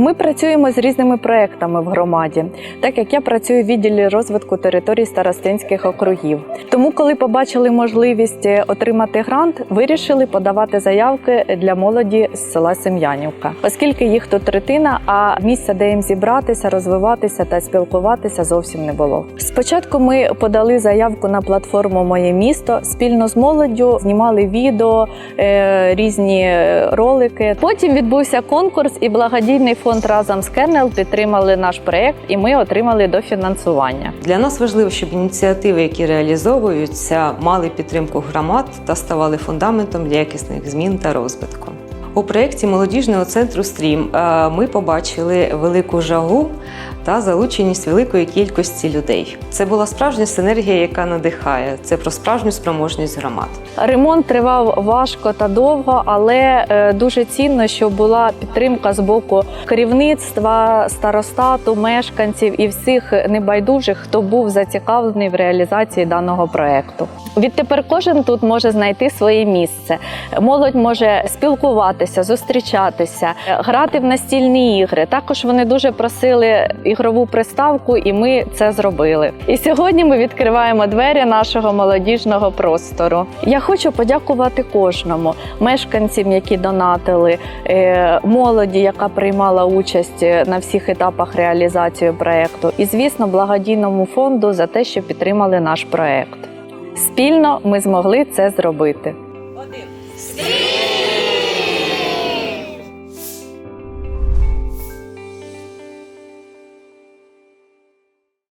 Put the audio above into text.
Ми працюємо з різними проектами в громаді, так як я працюю в відділі розвитку територій старостинських округів. Тому, коли побачили можливість е, отримати грант, вирішили подавати заявки для молоді з села Сем'янівка, оскільки їх тут третина, а місця, де їм зібратися, розвиватися та спілкуватися, зовсім не було. Спочатку ми подали заявку на платформу Моє місто спільно з молоддю, знімали відео, е, різні е, ролики. Потім відбувся конкурс, і благодійний фонд разом з Кернел підтримали наш проект, і ми отримали дофінансування. Для нас важливо, щоб ініціативи, які реалізовуються, мали підтримку громад та ставали фундаментом для якісних змін та розвитку. У проєкті молодіжного центру Стрім е, ми побачили велику жагу та залученість великої кількості людей. Це була справжня синергія, яка надихає. Це про справжню спроможність громад. Ремонт тривав важко та довго, але е, дуже цінно, що була підтримка з боку керівництва, старостату, мешканців і всіх небайдужих, хто був зацікавлений в реалізації даного проекту. Відтепер кожен тут може знайти своє місце. Молодь може спілкуватися, зустрічатися, грати в настільні ігри. Також вони дуже просили ігрову приставку, і ми це зробили. І сьогодні ми відкриваємо двері нашого молодіжного простору. Я хочу подякувати кожному мешканцям, які донатили, е, молоді, яка приймала участь е, на всіх етапах реалізації проекту, і звісно, благодійному фонду за те, що підтримали наш проект. Спільно ми змогли це зробити.